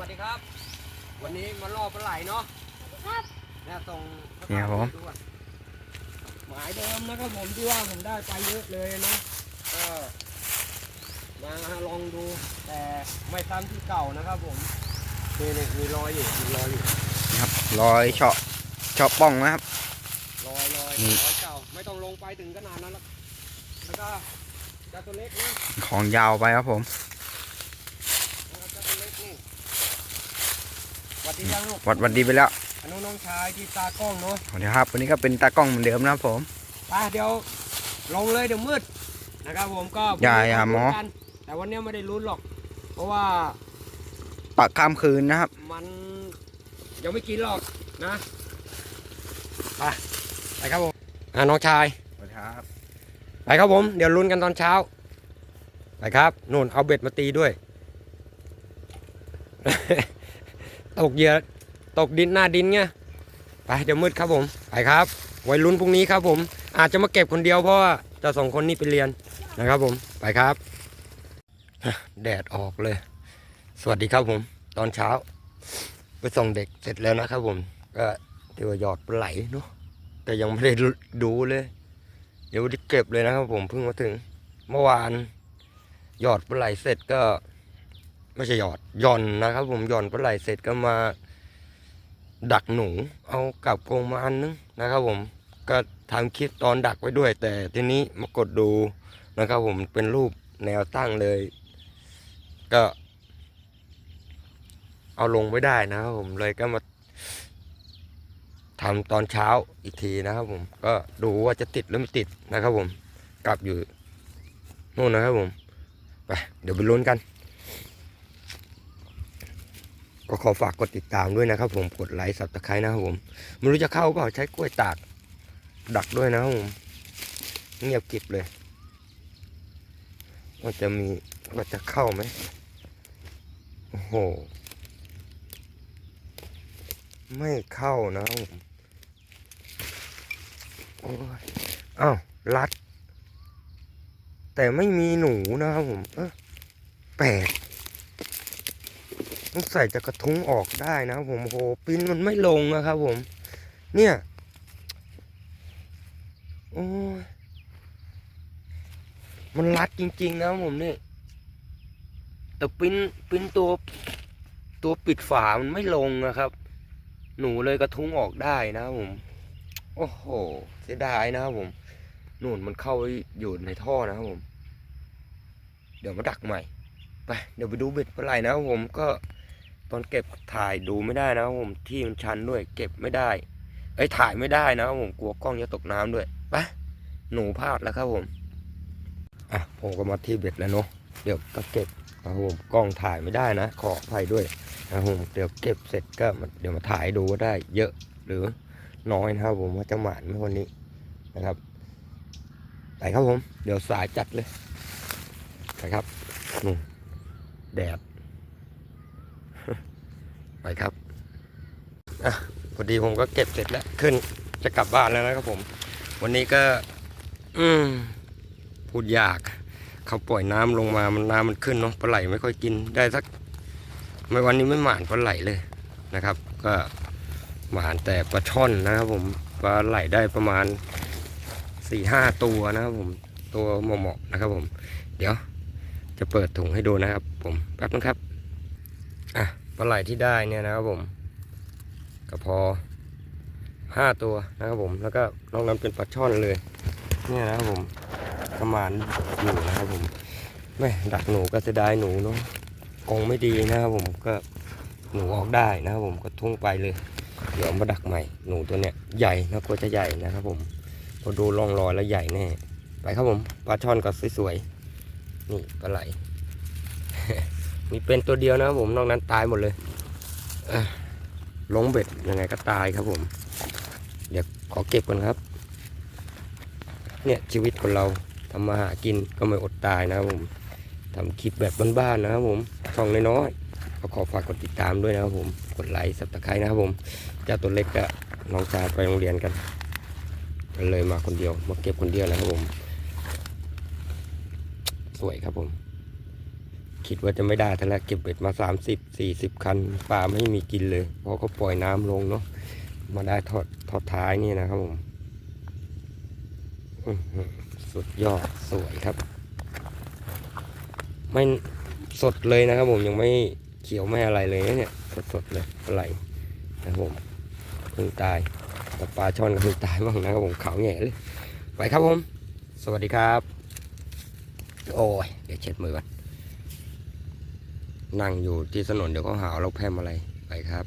วัสดีครับ วันนี้มาล่อปลาไหลเนาะครับเนี่ยส่งเนี่ยครับผมดูก่อนหมายเดิมนะครับผมที่ว่าผมได้ไปเยอะเลยนะก็มาลองดูแต่ไม่ซ้ำที่เก่านะครับผมนี่นี่มีรอยอยู่มีรอยอยู่นี่ครับรอยเฉาะเฉาะป่องนะครับ รอยรอยนี่ รอยเก่าไม่ต้องลงไปถึงขนาดนั้นหรอกแล้วก็เจ้าตัวเล็กนะของยาวไปครับผม แล้วก็เจ้าตัวเล็กนี่ห วัดดียังลูกวัดวัดดีไปแล้วอันนู้นน้องชายที่ตากล้องเนาะสวัสดีครับวันนี้ก็เป็นตากล้องเหมือนเดิมนะครับผมไปเดี๋ยวลงเลยเดี๋ยวมืดนะครับผมก็อย่าอย่าหมอกันแต่วันนี้ไม่ได้ลุ้นหรอก เพราะว่าปักข้ามคืนนะครับ มันยังไม่กินหรอกนะไปไปครับผมอ่าน้องชายสวัสดีครับไปครับผม เดี๋ยวลุ้นกันตอนเช้าไปครับนู่นเอาเบ็ดมาตีด้วย ตกเหยื่อตกดินหน้าดินไงไปเดี๋ยวมืดครับผม ไปครับไว้ลุ้นพรุ่งนี้ครับผม อาจจะมาเก็บคนเดียวเพราะว่าจะสองคนนี้ไปเรียนนะครับผมไปครับ แดดออกเลย สวัสดีครับผม ตอนเช้า ไปส่งเด็กเสร็จแล้วนะครับผม ก็เดี๋ยวาหยอดปลาไหลเนาะแต่ยังไม่ได้ดูเลย เดี๋ยวได้เก็บเลยนะครับผมเพิ่งมาถึง เมื่อวาน หยอดปลาไหลเสร็จก็ ไม่ใช่หยอดหย่อนนะครับ ผมหย่อนปลาไหลเสร็จก็มา ดักหนู เอากลับกรงมาอันนึงนะครับ ผมก็ทำคลิปตอนดักไว้ด้วย แต่ทีนี้มากดดูนะครับ ผมเป็นรูปแนวตั้งเลย ก็ เอาลงไม่ได้นะครับผมเลยก็มาทำตอนเช้าอีกทีนะครับผมก็ดูว่าจะติดหรือไม่ติดนะครับผมกลับอยู่นู่นนะครับผมไปเดี๋ยวไปลุ้นกัน ก็ขอฝากกดติดตามด้วยนะครับ ผมกดไลค์สับตะไคร้นะครับผมไม่รู้จะเข้าเปล่าใช้กล้วยตากดักด้วยนะครับผมเงียบกิบเลยว่าจะมีว่าจะเข้าไหมโอ้โห ไม่เข้านะครับผมโอ้ยอ้าวรัด แต่ไม่มีหนูนะครับผม เออแปลก ต้องใส่จะกระทุ้งออกได้นะผมโหปิ้นมันไม่ลงนะครับผม เนี่ยโอ้ยมันรัดจริง ๆ นะผมนี่แต่ปิ้นปิ้นตัวตัวปิดฝามันไม่ลงนะครับ หนูเลยกระทุ้งออกได้นะผม โอ้โห เสียดายนะครับผมนู่นมันเข้าไปอยู่ในท่อนะครับผม เดี๋ยวมาดักใหม่ ไป เดี๋ยวไปดูเบ็ดปลาไหลนะครับผมก็ ตอนเก็บถ่ายดูไม่ได้นะครับผมที่มันชันด้วย เก็บไม่ได้เอ้ถ่ายไม่ได้นะครับผมกลัวกล้องจะตกน้ำด้วยไปหนูพลาดแล้วครับผมอะผมก็มาที่เบ็ดแล้วเนาะเดี๋ยวก็เก็บนะครับผมกล้องถ่ายไม่ได้นะ ขออภัยด้วยนะครับผมเดี๋ยวเก็บเสร็จก็เดี๋ยวมาถ่ายดูว่าได้ เยอะหรือน้อยนะครับ ผมว่าจะหมานไหมวันนี้นะครับไปครับผม เดี๋ยวสายจัดเลยไปครับแดด ไปครับอะพอดีผมก็เก็บเสร็จแล้วขึ้นจะกลับบ้านแล้วนะครับผม วันนี้ก็ อืมพูดยาก เขาปล่อยน้ำลงมามันน้ำมันขึ้นเนาะปลาไหลไม่ค่อยกินได้สัก ไม่วันนี้ไม่หมานปลาไหลเลยนะครับ ก็หมานแต่ปลาช่อนนะครับ ผมปลาไหลได้ประมาณสี่ห้าตัวนะครับผมตัวเหมาะๆนะครับผม เดี๋ยวจะเปิดถุงให้ดูนะครับ ผมแป๊บนึงครับอะ ปลาไหลที่ได้เนี่ยนะครับผมก็พอห้าตัวนะครับผม แล้วก็นอกนั้นเป็นปลาช่อนเลย เนี่ยนะครับผมประมาณอยู่นะครับผมแม่ดักหนูก็จะได้หนูเนาะกรงไม่ดีนะครับผมก็หนูออกได้นะครับผมก็ทุ่งไปเลย เดี๋ยวมาดักใหม่หนูตัวเนี้ยใหญ่นะกลัวจะใหญ่นะครับผมพอดูร่องรอยแล้วใหญ่แน่ ไปครับผมปลาช่อนก็สวยๆนี่ปลาไหล มีเป็นตัวเดียวนะครับผมนอกนั้นตายหมดเลยลงเบ็ดยังไงก็ตายครับผม เดี๋ยวขอเก็บก่อนครับ เนี่ยชีวิตคนเราทำมาหากินก็ไม่อดตายนะครับผมทำคลิปแบบบ้านๆนะครับผมช่องน้อยๆก็ขอฝากกดติดตามด้วยนะครับผมกดไลค์สับตะไคร้นะครับผมเจ้าตัวเล็กก็น้องชายไปโรงเรียนกันก็เลยมาคนเดียวมาเก็บคนเดียวนะครับผม สวยครับผม คิดว่าจะไม่ได้แต่ละเก็บเบ็ดมาสามสิบสี่สิบคันปลาไม่มีกินเลย เพราะเขาปล่อยน้ำลงเนาะมาได้ทอดทอดท้ายนี่นะครับผมสุดยอดสวยครับ ไม่สดเลยนะครับผมยังไม่เขียวไม่อะไรเลยเนี่ยสดสดเลยปลาไหลนะครับผมเพิ่งตายแต่ปลาช่อนก็เพิ่งตายบ้างนะครับผมขาวแง่เลย ไปครับผม สวัสดีครับ โอ้ย เดี๋ยวเช็ดมือก่อน นั่งอยู่ที่ถนนเดี๋ยวเขาหาวเราแพมอะไรไปครับ